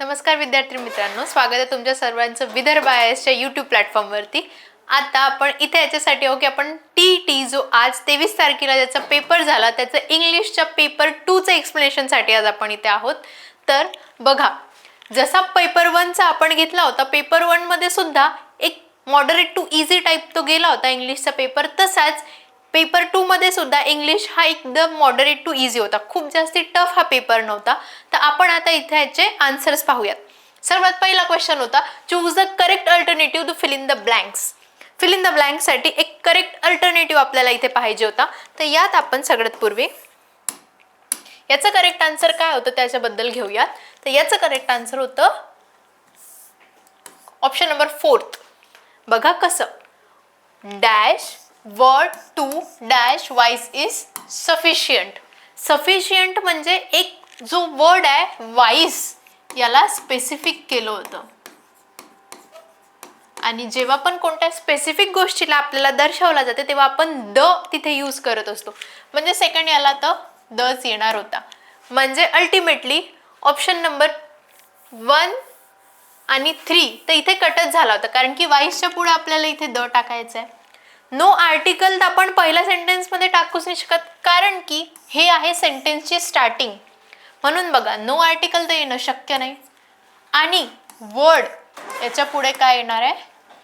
नमस्कार विद्यार्थी मित्रांनो स्वागत आहे तुमच्या सर्वांचं विदर्भ आय एसच्या यूट्यूब प्लॅटफॉर्मवरती आता आपण इथे याच्यासाठी आहोत की आपण टी टी जो आज तेवीस तारखेला ज्याचा पेपर झाला त्याचं इंग्लिशच्या पेपर टूचं एक्सप्लेनेशनसाठी आज आपण इथे आहोत. तर बघा जसा पेपर वनचा आपण घेतला होता पेपर वनमध्ये सुद्धा एक मॉडरेट टू इझी टाईप तो गेला होता इंग्लिशचा पेपर तसाच पेपर टू मध्ये सुद्धा इंग्लिश हा एकदम मॉडरेट टू इझी होता. खूप जास्ती टफ हा पेपर नव्हता. तर आपण आता इथे याचे आन्सर्स पाहूयात. सर्वात पहिला क्वेश्चन होता choose the correct alternative to fill in the blanks fill in the ब्लँकसाठी एक करेक्ट अल्टरनेटिव्ह आपल्याला इथे पाहिजे होता. तर यात आपण सगळ्यात पूर्वी याचं करेक्ट आन्सर काय होतं त्याच्याबद्दल घेऊयात. तर याचं करेक्ट आन्सर होतं ऑप्शन नंबर फोर्थ बघा कसं. Dash word to dash wise is sufficient sufficient म्हणजे एक जो वर्ड आहे वाईज याला स्पेसिफिक केलं होतं. आणि जेव्हा पण कोणत्या स्पेसिफिक गोष्टीला आपल्याला दर्शवला जाते तेव्हा आपण द तिथे यूज करत असतो. म्हणजे सेकंड याला तर दच येणार होता. म्हणजे अल्टिमेटली ऑप्शन नंबर वन आणि थ्री तर इथे कटच झाला होता. कारण की वाईसच्या पुढे आपल्याला इथे द टाकायचं आहे नो आर्टिकल तर आपण पहिल्या सेंटेन्समध्ये टाकूच नाही शकत. कारण की हे आहे सेंटेन्सची स्टार्टिंग म्हणून बघा नो आर्टिकल तर येणं शक्य नाही. आणि वर्ड याच्यापुढे काय येणार आहे?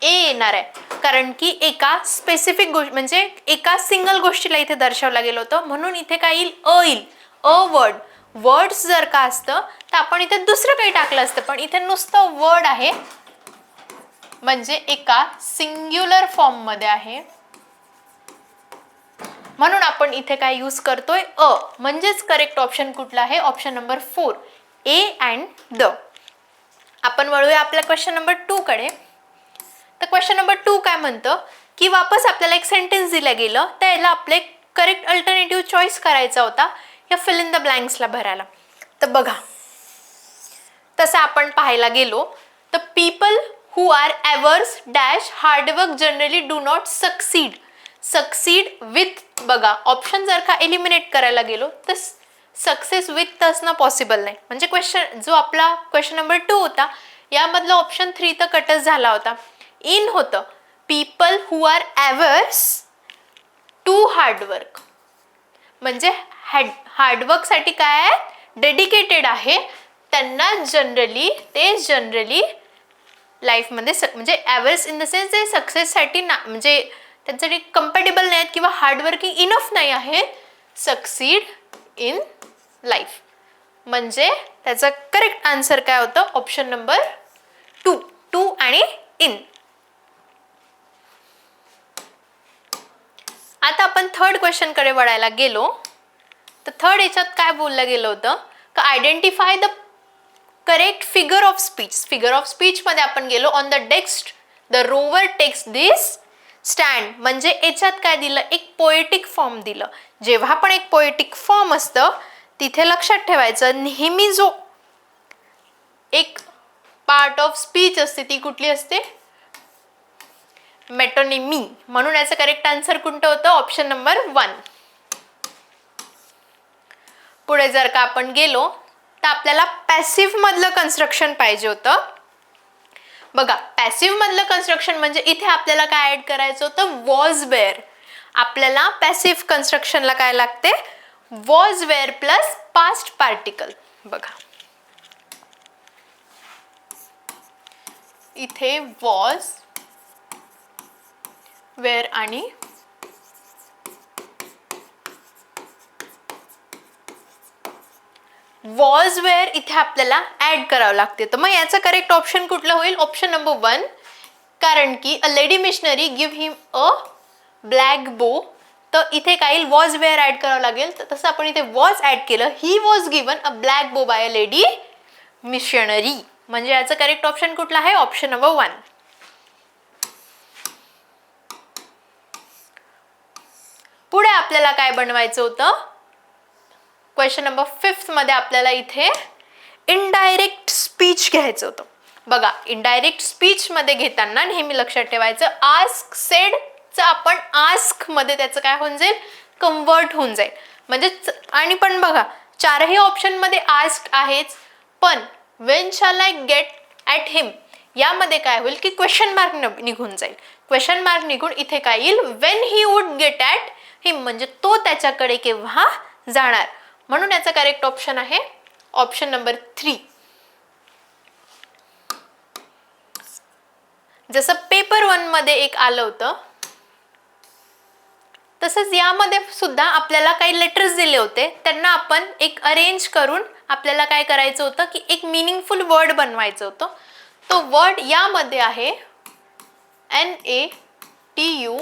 ए येणार आहे. कारण की एका स्पेसिफिक गोष्ट म्हणजे एका सिंगल गोष्टीला इथे दर्शवलं गेलं होतं. म्हणून इथे काय येईल? अ येईल. अ वर्ड वर्ड्स जर का असतं तर आपण इथे दुसरं काही टाकलं असतं. पण इथे नुसतं वर्ड आहे. म्हणजे एका सिंग्युलर फॉर्ममध्ये आहे. म्हणून आपण इथे काय यूज करतोय? अ. म्हणजेच करेक्ट ऑप्शन कुठला आहे? Option number four A and the आपण वळूया आपल्या क्वेश्चन नंबर टू कडे. तर क्वेश्चन नंबर टू काय म्हणतं? की वापस आपल्याला एक सेंटेन्स दिलं गेलं. तर याला आपले करेक्ट अल्टरनेटिव्ह चॉईस करायचा होता. या फिल इन द ब्लँक्सला भरायला. तर बघा. तसं आपण पाहायला गेलो. तर people who are averse dash hard work generally do not succeed succeed with बघा ऑप्शन जर का एलिमिनेट करायला गेलो तर सक्सेस विथ असणं पॉसिबल नाही. म्हणजे क्वेश्चन जो आपला क्वेश्चन नंबर टू होता यामधला ऑप्शन थ्री तर कटच झाला होता. इन होतं people who are averse to hard work म्हणजे हॅड हार्डवर्कसाठी काय आहे? डेडिकेटेड आहे. त्यांना जनरली ते जनरली लाईफमध्ये स म्हणजे ॲव्हर्स इन द सेन्स ते सक्सेससाठी ना म्हणजे त्यांच्यासाठी कम्पॅटेबल नाही आहेत किंवा हार्डवर्किंग इनफ नाही आहेत सक्सीड इन लाईफ म्हणजे त्याचा करेक्ट आन्सर काय होतं? ऑप्शन नंबर टू टू आणि इन आता आपण थर्ड क्वेश्चनकडे वळायला गेलो. तर थर्ड याच्यात काय बोललं गेलं होतं? का identify the correct figure of speech figure of स्पीचमध्ये आपण गेलो. On the desk the rover takes this stand म्हणजे याच्यात काय दिलं? एक पोएटिक फॉर्म दिलं. जेव्हा पण एक पोएटिक फॉर्म असतं तिथे लक्षात ठेवायचं नेहमी जो एक पार्ट ऑफ स्पीच असते ती कुठली असते? मेटोनिमी म्हणून याचं करेक्ट आन्सर कोणतं होतं? ऑप्शन नंबर वन पुढे जर का आपण गेलो तर आपल्याला पॅसिव्ह मधलं कन्स्ट्रक्शन पाहिजे होतं. बघा पॅसिव्ह मधलं कन्स्ट्रक्शन म्हणजे इथे आपल्याला काय ऍड करायचं होतं? वॉज वेअर आपल्याला पॅसिव्ह कन्स्ट्रक्शनला काय लागते? Was were plus past particle बघा. इथे वॉज वेअर आणि वॉज वेअर इथे आपल्याला ॲड करावं लागते. तर मग याचं करेक्ट ऑप्शन कुठलं होईल? ऑप्शन नंबर वन कारण की a lady missionary give him a black bow तर इथे काही वॉज वेअर ॲड करावं लागेल. तर तसं आपण इथे वॉज ॲड केलं he was given a black bow by a lady missionary म्हणजे याचं करेक्ट ऑप्शन कुठलं आहे? ऑप्शन नंबर वन पुढे आपल्याला काय बनवायचं होतं? क्वेश्चन नंबर फिफ्थमध्ये आपल्याला इथे इनडायरेक्ट स्पीच घ्यायचं होतं. बघा इनडायरेक्ट स्पीचमध्ये घेताना नेहमी लक्षात ठेवायचं आस्क सेडचं आपण आस्कमध्ये त्याचं काय होऊन जाईल? कन्वर्ट होऊन जाईल. म्हणजे आणि पण बघा चारही ऑप्शनमध्ये आस्क आहेच पण वेन शाल आय गेट ॲट हिम यामध्ये काय होईल की क्वेश्चन मार्क निघून जाईल. क्वेश्चन मार्क निघून इथे काय येईल? When he would get at him म्हणजे तो त्याच्याकडे केव्हा जाणार? म्हणून याचा करेक्ट ऑप्शन आहे. ऑप्शन नंबर थ्री जसं पेपर वनमध्ये एक आलं होतं तसंच यामध्ये सुद्धा आपल्याला काही लेटर्स दिले होते. त्यांना आपण एक अरेंज करून आपल्याला काय करायचं होतं की एक मिनिंगफुल वर्ड बनवायचं होतं. तो वर्ड यामध्ये आहे N A T U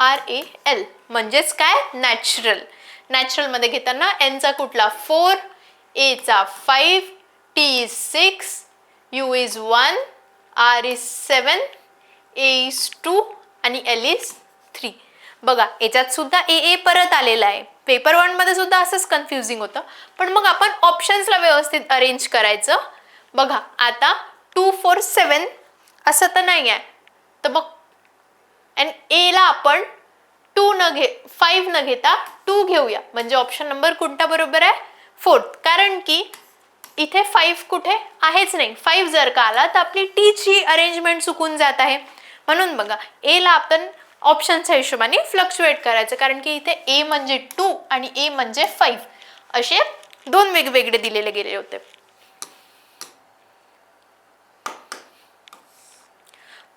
R A L म्हणजेच काय? नॅचरल नॅचरलमध्ये घेताना एनचा कुठला? फोर एचा five T is six U is one R is seven A is two आणि एल इज थ्री बघा याच्यात सुद्धा ए ए परत आलेला आहे. पेपर वनमध्ये सुद्धा असंच कन्फ्युजिंग होतं. पण मग आपण ऑप्शन्सला व्यवस्थित अरेंज करायचं. बघा आता टू फोर सेवन असं तर नाही आहे तर मग अँड एला आपण टू न घे फाईव्ह न घेता टू घेऊया. म्हणजे ऑप्शन नंबर कोणता बरोबर आहे? फोर्थ कारण की इथे फाईव्ह कुठे? आहेच नाही. फाईव्ह जर का आला तर आपली टीची अरेंजमेंट चुकून जात आहे. म्हणून बघा एला आपण ऑप्शनच्या हिशोबाने फ्लक्च्युएट करायचं. कारण की इथे ए म्हणजे टू आणि ए म्हणजे फाईव्ह असे दोन वेगवेगळे दिलेले गेले होते.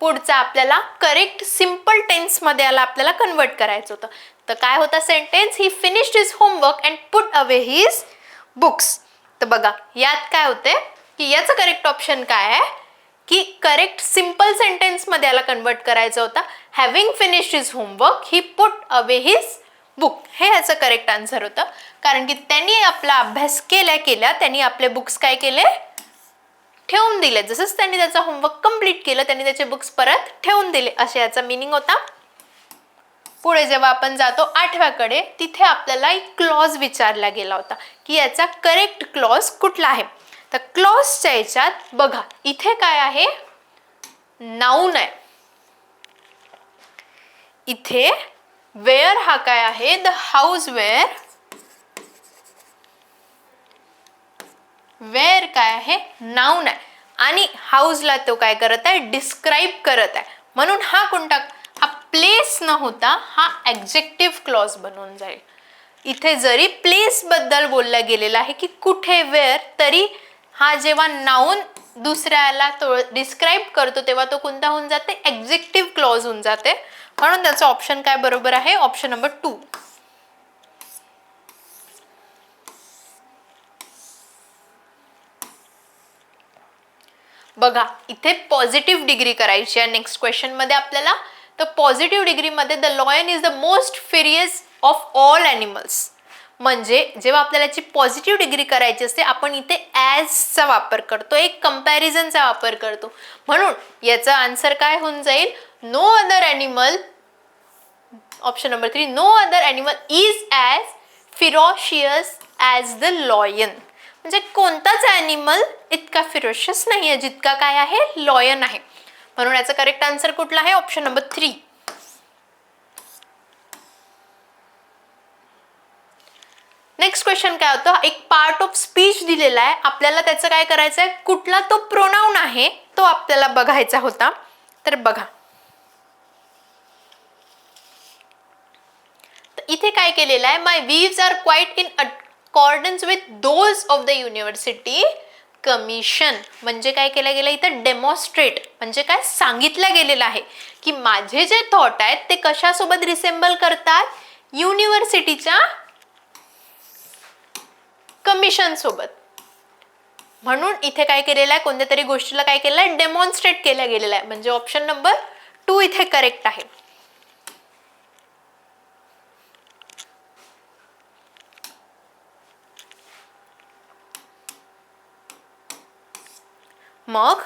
पुढचा आपल्याला करेक्ट सिंपल टेन्समध्ये याला आपल्याला कन्वर्ट करायचं होतं. तर काय होता sentence he finished his homework and put away his books तर बघा यात काय होते की याचं करेक्ट ऑप्शन काय आहे की करेक्ट सिंपल सेंटेन्समध्ये याला कन्वर्ट करायचं होता. Having finished his homework he put away his book हे याचं करेक्ट आन्सर होतं. कारण की त्यांनी आपला अभ्यास केल्या केल्या त्यांनी आपले बुक्स काय केले? ठेवून दिले. जसंच त्यांनी त्याचा होमवर्क कंप्लीट केलं त्यांनी त्याचे बुक्स परत ठेवून दिले. असे याचा मिनिंग होता. पुढे जेव्हा आपण जातो आठव्याकडे तिथे आपल्याला एक क्लॉज विचारला गेला होता की याचा करेक्ट क्लॉज कुठला आहे? तर क्लॉजच्या याच्यात बघा इथे काय आहे? नाऊन आहे. इथे वेअर हा काय आहे? द हाऊस वेअर वेअर काय आहे? नाऊन आहे. आणि हाऊसला तो काय करत आहे? डिस्क्राईब करत आहे. म्हणून हा कोणता? हा प्लेस न होता हा ॲक्झेक्टिव्ह क्लॉज बनून जाईल. इथे जरी प्लेसबद्दल बोलला गेलेला आहे की कुठे वेअर तरी हा जेव्हा नाऊन दुसऱ्याला तो डिस्क्राईब करतो तेव्हा तो कोणता होऊन जाते? एक्झेक्टिव्ह क्लॉज होऊन जाते. म्हणून त्याचं ऑप्शन काय बरोबर आहे? ऑप्शन नंबर टू बघा इथे पॉझिटिव्ह डिग्री करायची आहे. नेक्स्ट क्वेश्चनमध्ये आपल्याला तर पॉझिटिव्ह डिग्रीमध्ये the lion is the most ferocious of all animals म्हणजे जेव्हा आपल्याला याची पॉझिटिव्ह डिग्री करायची असते आपण इथे ॲजचा वापर करतो. एक कम्पॅरिझनचा वापर करतो. म्हणून याचा आन्सर काय होऊन जाईल? No other animal option number three no other animal is as ferocious as the lion म्हणजे कोणताच ॲनिमल इतका फिरोशियस नाही आहे जितका काय आहे लॉयन आहे म्हणून याचा करेक्ट आन्सर कुठला आहे? Option number three next question काय होतं? एक पार्ट ऑफ स्पीच दिलेला आहे. आपल्याला त्याचं काय करायचं आहे कुठला तो प्रोनाऊन आहे तो आपल्याला बघायचा होता. तर बघा. इथे काय केलेलं आहे? My views are quite in accordance with those of the university commission म्हणजे काय केलं गेलं? इथं डेमॉन्स्ट्रेट म्हणजे काय? सांगितलं गेलेलं आहे की माझे जे थॉट आहेत ते कशासोबत रिसेंबल करतात? युनिव्हर्सिटीच्या कमिशन सोबत म्हणून इथे काय केलेलं आहे? कोणत्या तरी गोष्टीला काय केलं आहे? डेमॉन्स्ट्रेट केलं गेलेलं आहे. म्हणजे ऑप्शन नंबर टू इथे करेक्ट आहे. मग?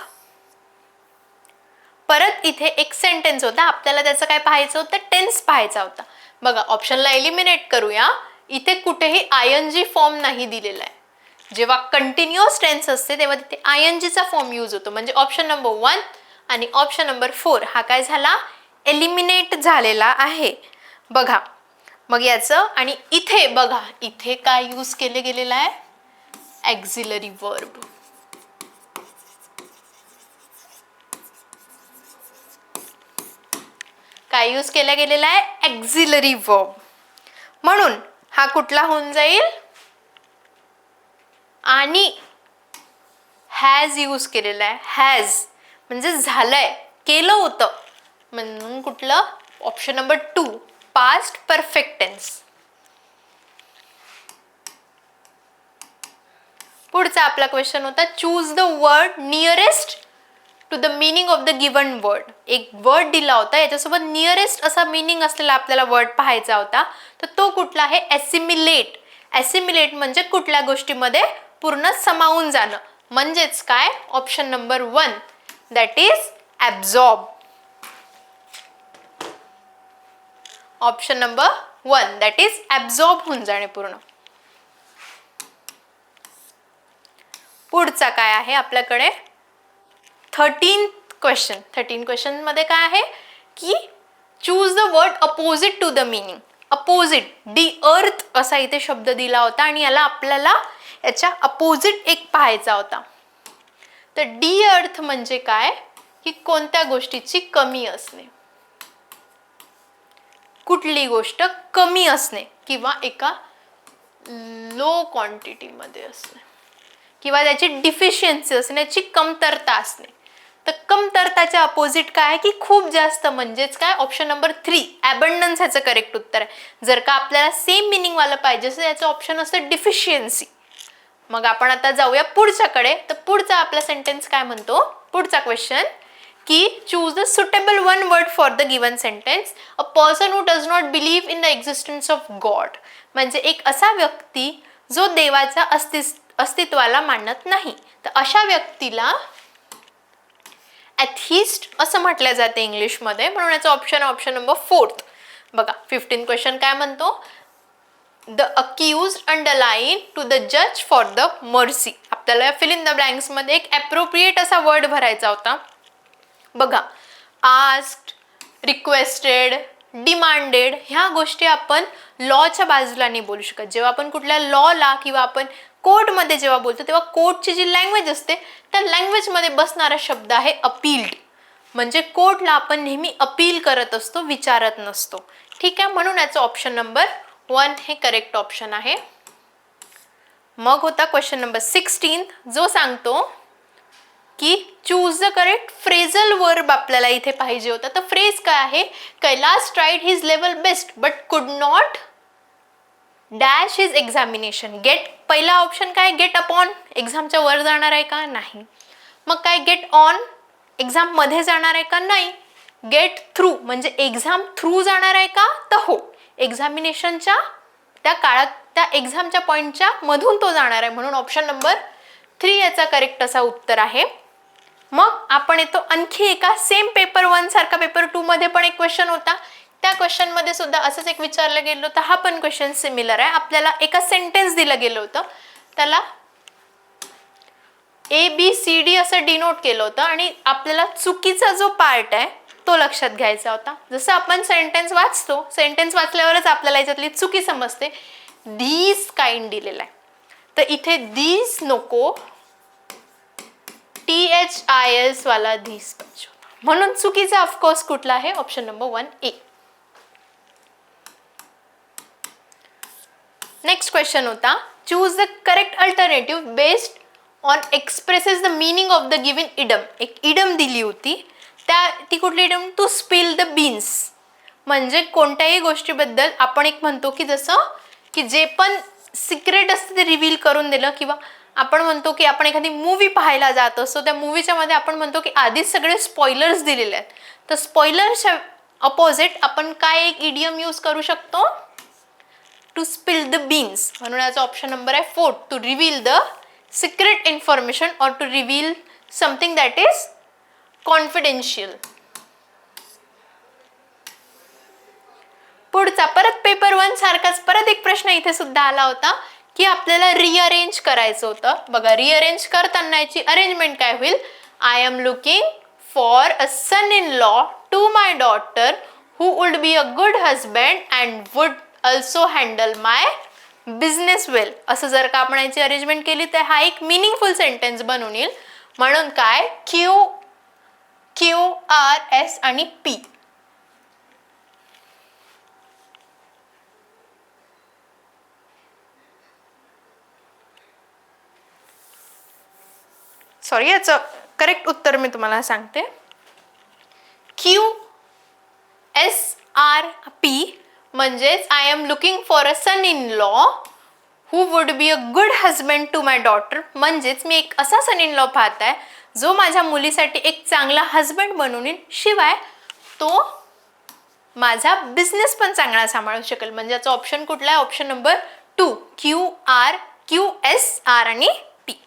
परत इथे एक सेंटेन्स होता. आपल्याला त्याचं काय पाहायचं होतं? टेन्स पाहायचा होता. बघा ऑप्शनला एलिमिनेट करूया. इथे कुठेही आय एन जी फॉर्म नाही दिलेला आहे. जेव्हा कंटिन्युअस टेन्स असते तेव्हा तिथे आय एन जीचा फॉर्म यूज होतो. म्हणजे ऑप्शन नंबर वन आणि ऑप्शन नंबर फोर हा काय झाला? एलिमिनेट झालेला आहे. बघा मग याचं आणि इथे बघा इथे काय यूज केले गेलेलं आहे? ॲक्झिलरी वर्ब काय यूज केला गेलेला आहे? ॲक्झिलरी वर्ब म्हणून हा कुठला होऊन जाईल? आणि हॅज यूज केलेला आहे. हॅज म्हणजे झालंय केलं होतं. म्हणून कुठलं? Option number two past perfect tense पुढचा आपला क्वेश्चन होता choose the word nearest to the meaning of the given word एक वर्ड दिला होता याच्यासोबत नियरेस्ट असा मिनिंग असलेला आपल्याला वर्ड पाहायचा होता. तर तो कुठला आहे? ॲसिमिलेट ॲसिमिलेट म्हणजे कुठल्या गोष्टीमध्ये? पूर्ण समावून जाणं. म्हणजेच काय? Option number one that is absorb option number one that is absorb होऊन जाणे पूर्ण. पुढचा काय आहे आपल्याकडे? थर्टीन क्वेश्चन थर्टीन क्वेश्चनमध्ये काय आहे? की choose the word opposite to the meaning opposite D अर्थ असा इथे शब्द दिला होता आणि याला आपल्याला याच्या अपोजिट एक पाहायचा होता. तर डी अर्थ म्हणजे काय? की कोणत्या गोष्टीची कमी असणे. कुठली गोष्ट कमी असणे किंवा एका लो क्वांटिटीमध्ये असणे. किंवा त्याची डिफिशियन्सी असण्याची कमतरता असणे. तर कमतरताच्या अपोजिट काय आहे की खूप जास्त म्हणजेच काय? ऑप्शन नंबर थ्री ॲबंडन्स ह्याचं करेक्ट उत्तर आहे. जर का आपल्याला सेम मिनिंगवालं पाहिजे असं याचं ऑप्शन असतं डिफिशियन्सी मग आपण आता जाऊया पुढच्याकडे. तर पुढचा आपला सेंटेन्स काय म्हणतो? पुढचा क्वेश्चन की choose the suitable one word for the given sentence a person who does not believe in the existence of God म्हणजे एक असा व्यक्ती जो देवाच्या अस्तित्व अस्तित्वाला मानत नाही. तर अशा व्यक्तीला ॲथिस्ट असं म्हटलं जाते इंग्लिशमध्ये. म्हणून याचं ऑप्शन ऑप्शन नंबर फोर्थ बघा फिफ्टीन क्वेश्चन काय म्हणतो? The accused underline to the जज फॉर द मर्सी आपल्याला फिल इन द ब्लँक्समध्ये एक ॲप्रोप्रिएट असा वर्ड भरायचा होता. बघा आस्क्ड रिक्वेस्टेड डिमांडेड ह्या गोष्टी आपण लॉच्या बाजूला नाही बोलू शकत. जेव्हा आपण कुठल्या लॉला किंवा आपण कोर्टमध्ये जेव्हा बोलतो तेव्हा कोर्टची जी लँग्वेज असते त्या लँग्वेजमध्ये बसणारा शब्द आहे अपील्ड म्हणजे कोर्टला आपण नेहमी अपील करत असतो विचारत नसतो. ठीक आहे म्हणून याचं ऑप्शन नंबर वन हे करेक्ट ऑप्शन आहे. मग होता क्वेश्चन नंबर सिक्स्टीन जो सांगतो की choose the correct phrasal verb आपल्याला इथे पाहिजे होता. तर फ्रेज काय आहे? Kailas tried his level best but could not dash his examination get पहिला ऑप्शन काय? गेट अपॉन एक्झामच्या वर जाणार आहे का? नाही. मग काय? गेट ऑन एक्झाममध्ये जाणार आहे का? नाही. गेट थ्रू म्हणजे एक्झाम थ्रू जाणार आहे का? तर हो. एक्झामिनेशनच्या त्या काळात त्या एक्झामच्या पॉईंटच्या मधून तो जाणार आहे. म्हणून ऑप्शन नंबर थ्री याचा करेक्ट असा उत्तर आहे. मग आपण येतो आणखी एका सेम पेपर वन सारखा पेपर टू मध्ये पण एक क्वेश्चन होता. त्या क्वेश्चनमध्ये सुद्धा असंच एक विचारलं गेलं होतं हा पण क्वेश्चन सिमिलर आहे. आपल्याला एका सेंटेन्स दिलं गेलं होतं. त्याला ए बी सी डी असं डिनोट केलं होतं आणि आपल्याला चुकीचा जो पार्ट आहे तो लक्षात घ्यायचा होता. जसं आपण सेंटेन्स वाचतो सेंटेन्स वाचल्यावरच आपल्याला याच्यातली चुकी समजते. दीज काइंड दिलेला आहे. तर इथे दीज नको. टी एच आय एस वाला धीस पाहिजे म्हणून चुकीचा ऑफकोर्स कुठला आहे? Option number one A next question होता choose the correct alternative based on expresses the meaning of the given idiom एक इडम दिली होती त्या ती कुठली idiom to spill the beans म्हणजे कोणत्याही गोष्टीबद्दल आपण एक म्हणतो की जसं की जे पण सिक्रेट असतं ते रिव्हील करून दिलं किंवा आपण म्हणतो की आपण एखादी मूवी पाहायला जात असतो त्या मूवीच्या मध्ये आपण म्हणतो की आधीच सगळे स्पॉयलर्स दिलेले आहेत तर स्पॉयलरच्या अपोजिट आपण काय एक इडियम यूज करू शकतो टू स्पिल द बीन्स म्हणून याचा ऑप्शन नंबर आहे fourth to reveal the secret information or to reveal something that is confidential पुढचा परत पेपर वन सारखाच परत एक प्रश्न इथे सुद्धा आला होता की आपल्याला रिअरेंज करायचं होतं. बघा रिअरेंज करताना याची अरेंजमेंट काय होईल? I am looking for a son in law to my daughter who would be a good husband and would also handle my business well असं जर का आपण याची अरेंजमेंट केली तर हा एक मिनिंगफुल सेंटेन्स बनून येईल. म्हणून काय? क्यू क्यू आर एस आणि पी सॉरी याचं करेक्ट उत्तर मी तुम्हाला सांगते. क्यू एस आर पी म्हणजेच I am looking for a son in law who would be a good husband to my daughter म्हणजेच मी एक असा सन इन लॉ पाहत आहे जो माझ्या मुलीसाठी एक चांगला हजबंड बनून येईल. शिवाय तो माझा बिझनेस पण चांगला सांभाळू शकेल. म्हणजे याचा ऑप्शन कुठला आहे? Option number two Q R Q S R आणि पी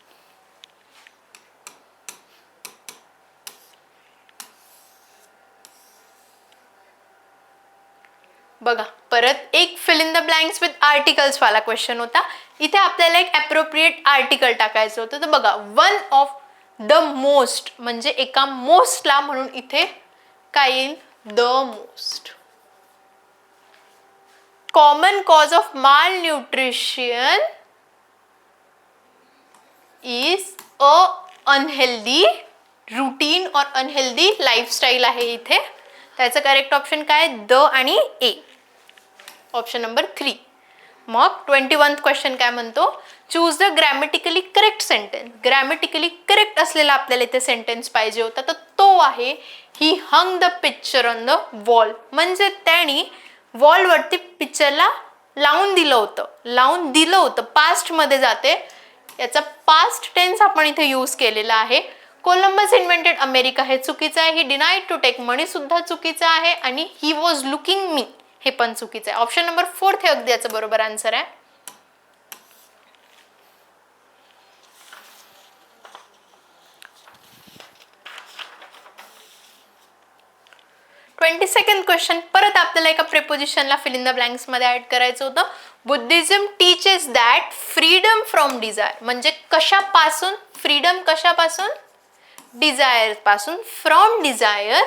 बघा. परत एक fill in the blanks with articles वाला क्वेश्चन होता. इथे आपल्याला एक अप्रोप्रिएट आर्टिकल टाकायचं होतं. तर बघा वन ऑफ द मोस्ट म्हणजे एका मोस्टला म्हणून इथे काय येईल? The most common cause of malnutrition is a unhealthy routine और अनहेल्दी लाईफस्टाईल आहे इथे. त्याचं करेक्ट ऑप्शन काय? द आणि ए ऑप्शन नंबर थ्री. मग ट्वेंटी वन क्वेश्चन काय म्हणतो? चूज द ग्रॅमेटिकली करेक्ट सेंटेन्स ग्रॅमेटिकली करेक्ट असलेला आपल्याला इथे सेंटेन्स पाहिजे होता. तर तो आहे he hung the picture on the wall म्हणजे त्यांनी वॉलवरती पिक्चरला लावून दिलं होतं. लावून दिलं होतं. पास्टमध्ये जाते. याचा पास्ट टेन्स आपण इथे यूज केलेला आहे. कोलंबस इन्व्हेंटेड अमेरिका हे चुकीचं आहे. He denied to take money सुद्धा चुकीचं आहे. आणि ही वॉज लुकिंग मी हे पण चुकीचं आहे. ऑप्शन नंबर फोर्थ हे अगदी याचं बरोबर आन्सर आहे. ट्वेंटी सेकंड क्वेश्चन परत आपल्याला एका प्रिपोजिशनला फिल इन द ब्लँक्समध्ये ॲड करायचं होतं. Buddhism teaches that freedom from desire म्हणजे कशापासून? फ्रीडम कशापासून? डिझायरपासून. From desire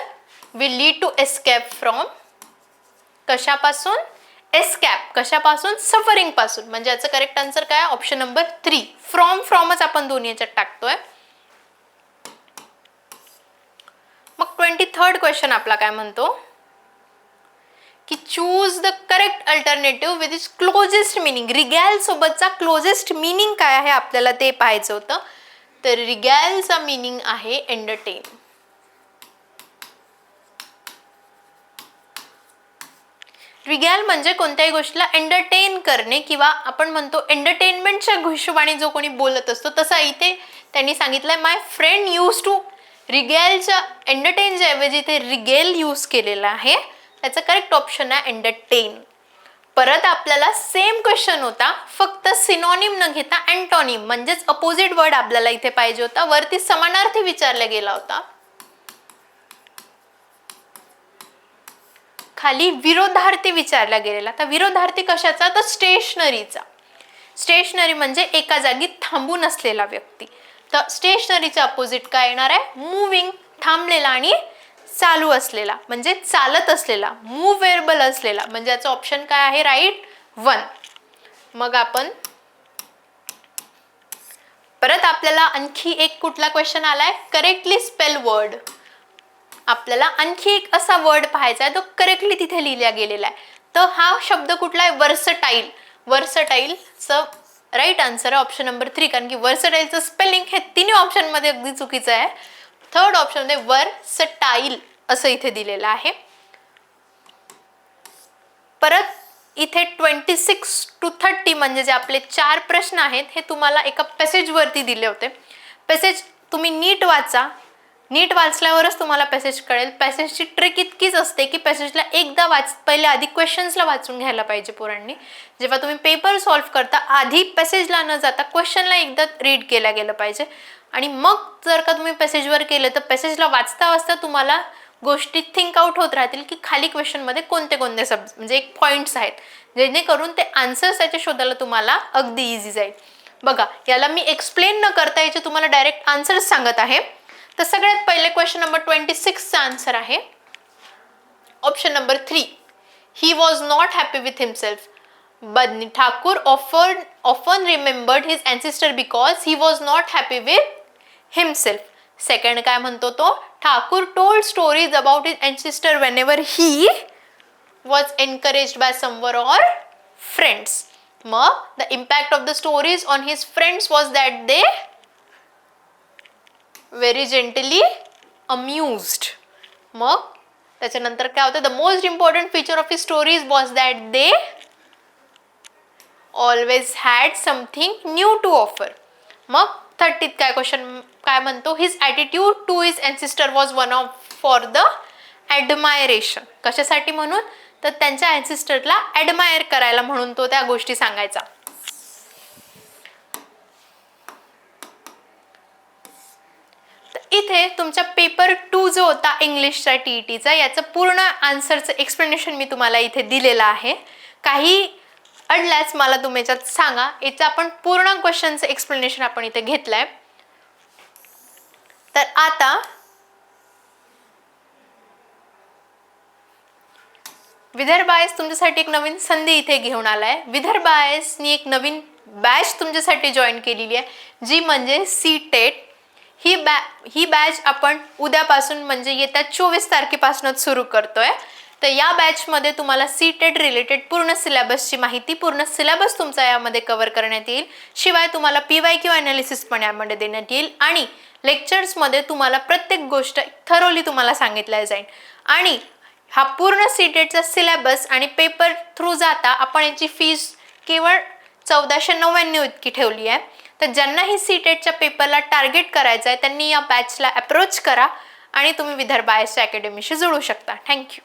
will lead to escape from कशापासून? एस्कॅप कशापासून? सफरिंगपासून. म्हणजे याचं करेक्ट आन्सर काय? ऑप्शन नंबर थ्री फ्रॉम फ्रॉमच आपण दोन्ही याच्यात टाकतोय. मग ट्वेंटी थर्ड क्वेश्चन आपला काय म्हणतो? की choose the correct alternative with is closest meaning regale सोबतचा क्लोजेस्ट मिनिंग काय आहे? आपल्याला ते पाहायचं होतं. तर रिगॅलचा मिनिंग आहे एंटरटेन रिगॅल म्हणजे कोणत्याही गोष्टीला एंटरटेन करणे किंवा आपण म्हणतो एंटरटेनमेंटच्या हिशोबाने जो कोणी बोलत असतो तसा इथे त्यांनी सांगितलंय माय फ्रेंड यूज टू रिगेलच्या एंटरटेनच्या ऐवजी इथे रिगेल यूज केलेला आहे त्याचं करेक्ट ऑप्शन आहे एंटरटेन परत आपल्याला सेम क्वेश्चन होता फक्त सिनॉनिम न घेता अँटॉनिम म्हणजेच अपोजिट वर्ड आपल्याला इथे पाहिजे होता. वरती समानार्थी विचारला गेला होता. खाली विरोधार्थी विचारला गेलेला. तर विरोधार्थी कशाचा? तर स्टेशनरीचा स्टेशनरी म्हणजे एका जागी थांबून असलेला व्यक्ती. तर स्टेशनरीचा अपोजिट काय येणार आहे? मुव्हिंग थांबलेला आणि चालू असलेला. म्हणजे चालत असलेला मुव्हेबल असलेला. म्हणजे याचं ऑप्शन काय आहे? राईट वन मग आपण परत आपल्याला आणखी एक कुठला क्वेश्चन आलाय? करेक्टली स्पेल वर्ड आपल्याला आणखी एक असा वर्ड पाहायचा आहे तो करेक्टली तिथे लिहिला गेलेला आहे. तर हा शब्द कुठला आहे? वर्सटाईल वर्सटाईलचं राईट आन्सर आहे ऑप्शन नंबर थ्री कारण की वर्सटाईलचं स्पेलिंग हे तिन्ही ऑप्शनमध्ये अगदी चुकीचं आहे. थर्ड ऑप्शनमध्ये वर्सटाईल असं इथे दिलेलं आहे. परत इथे ट्वेंटी सिक्स टू थर्टी म्हणजे जे आपले चार प्रश्न आहेत हे तुम्हाला एका पॅसेजवरती दिले होते. पॅसेज तुम्ही नीट वाचा. नीट वाचल्यावरच तुम्हाला पॅसेज कळेल. पॅसेजची ट्रिक इतकीच असते की पॅसेजला एकदा वाच पहिले आधी क्वेश्चन्सला वाचून घ्यायला पाहिजे पोरांनी. जेव्हा तुम्ही पेपर सॉल्व्ह करता आधी पॅसेजला न जाता क्वेश्चनला एकदा रीड केलं गेलं पाहिजे. आणि मग जर का तुम्ही पॅसेजवर केलं तर पॅसेजला वाचता वाचता तुम्हाला गोष्टी थिंक आउट होत राहतील की खाली क्वेश्चनमध्ये कोणते कोणते सब म्हणजे एक पॉईंट्स आहेत. जेणेकरून ते आन्सर्स त्याच्या शोधायला तुम्हाला अगदी इझी जाईल. बघा याला मी एक्सप्लेन न करता याचे तुम्हाला डायरेक्ट आन्सर्स सांगत आहे. तर सगळ्यात पहिले क्वेश्चन नंबर ट्वेंटी सिक्सचा आन्सर आहे. Option number three he was not happy with himself बदनी Thakur offer often remembered his ancestor because he was not happy with himself second काय म्हणतो तो? Thakur told stories about his ancestor whenever he was encourage by somewhere or friends मग the impact of the stories on his friends was that they very gently amused मग त्याच्यानंतर काय होतं? The most important feature of he stories was that they always had something new to offer मग थर्टीत काय question काय म्हणतो? His attitude to his ancestor was one of for the admiration कशासाठी म्हणून? तर त्यांच्या अँसिस्टरला ॲडमायर करायला म्हणून तो त्या गोष्टी सांगायचा. इथे तुमच्या पेपर टू जो होता इंग्लिशचा टी ई टीचा याचं पूर्ण आन्सरचं एक्सप्लेनेशन मी तुम्हाला इथे दिलेलं आहे. काही अडल्यास मला तुम्ही याच्यात सांगा. याचं आपण पूर्ण क्वेश्चनचं एक्सप्लेनेशन आपण इथे घेतलं आहे तर आता विदर्भ आयस तुमच्यासाठी एक नवीन संधी इथे घेऊन आलाय. विदर्भ आयसनी एक नवीन बॅच तुमच्यासाठी जॉईन केलेली आहे जी म्हणजे सी टेट ही बॅ ही बॅच आपण उद्यापासून म्हणजे येत्या चोवीस तारखेपासूनच सुरू करतोय. तर या बॅचमध्ये तुम्हाला सी टेट रिलेटेड पूर्ण सिलेबसची माहिती पूर्ण सिलेबस तुमचा यामध्ये कव्हर करण्यात येईल. शिवाय तुम्हाला पी वाय क्यू अनालिसिस पण यामध्ये देण्यात येईल. आणि लेक्चर्समध्ये तुम्हाला प्रत्येक गोष्ट थरोली तुम्हाला सांगितल्या जाईल. आणि हा पूर्ण सी टेटचा सिलेबस आणि पेपर थ्रू जाता आपण याची फीस केवळ चौदाशे नव्याण्णव इतकी ठेवली आहे. तर ज्यांनाही सी टेटच्या पेपरला टार्गेट करायचं आहे त्यांनी या बॅचला अप्रोच करा आणि तुम्ही विदर्भ आय एस अकॅडमीशी जोडू शकता. थँक्यू